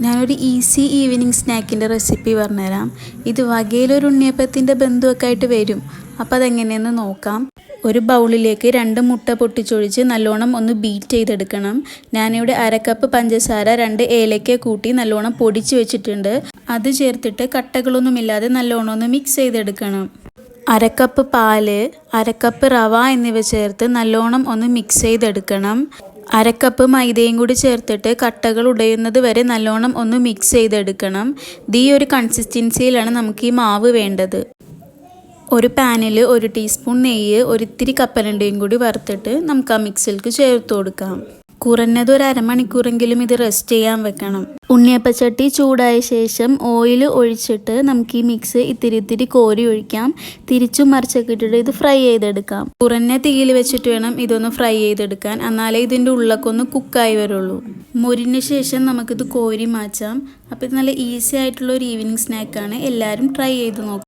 ഞാനൊരു easy evening സ്നാക്കിന്റെ recipe പറഞ്ഞുതരാം. ഇത് വകയിലൊരു ഉണ്ണിയപ്പത്തിന്റെ ബന്ധുവൊക്കെ ആയിട്ട് വരും. അപ്പോൾ അതെങ്ങനെയെന്ന് നോക്കാം. ഒരു ബൗളിലേക്ക് രണ്ട് മുട്ട പൊട്ടിച്ചൊഴിച്ച് നല്ലോണം ഒന്ന് ബീറ്റ് ചെയ്തെടുക്കണം. ഞാനിവിടെ അരക്കപ്പ് പഞ്ചസാര രണ്ട് ഏലക്ക കൂട്ടി നല്ലോണം പൊടിച്ച് വെച്ചിട്ടുണ്ട്. അത് ചേർത്തിട്ട് കട്ടകളൊന്നുമില്ലാതെ നല്ലോണം ഒന്ന് മിക്സ് ചെയ്തെടുക്കണം. അരക്കപ്പ് പാൽ അരക്കപ്പ് റവ എന്നിവ ചേർത്ത് നല്ലോണം ഒന്ന് മിക്സ് ചെയ്തെടുക്കണം. അരക്കപ്പ് മൈദയും കൂടി ചേർത്തിട്ട് കട്ടകൾ ഉടയുന്നത് വരെ നല്ലോണം ഒന്ന് മിക്സ് ചെയ്തെടുക്കണം. ഇത് ഈ ഒരു കൺസിസ്റ്റൻസിയിലാണ് നമുക്ക് ഈ മാവ് വേണ്ടത്. ഒരു പാനിൽ ഒരു ടീസ്പൂൺ നെയ്യ് ഒരിത്തിരി കപ്പലണ്ടയും കൂടി വറുത്തിട്ട് നമുക്ക് ആ മിക്സിലേക്ക് ചേർത്ത് കൊടുക്കാം. കുറഞ്ഞത് ഒരു അരമണിക്കൂറെങ്കിലും ഇത് റെസ്റ്റ് ചെയ്യാൻ വെക്കണം. ഉണ്ണിയപ്പച്ചട്ടി ചൂടായ ശേഷം ഓയിൽ ഒഴിച്ചിട്ട് നമുക്ക് ഈ മിക്സ് ഇത്തിരി ഇത്തിരി കോരി ഒഴിക്കാം. തിരിച്ചും മറിച്ചൊക്കെ ഇട്ടിട്ട് ഇത് ഫ്രൈ ചെയ്തെടുക്കാം. കുറഞ്ഞ തീയിൽ വെച്ചിട്ട് വേണം ഇതൊന്ന് ഫ്രൈ ചെയ്തെടുക്കാൻ. എന്നാലേ ഇതിന്റെ ഉള്ളക്കൊന്ന് കുക്കായി വരുള്ളൂ. മുരിഞ്ഞ ശേഷം നമുക്കിത് കോരി മാറ്റാം. അപ്പോൾ ഇത് നല്ല ഈസി ആയിട്ടുള്ള ഒരു ഈവനിങ് സ്നാക്കാണ് എല്ലാവരും ട്രൈ ചെയ്ത് നോക്കാം.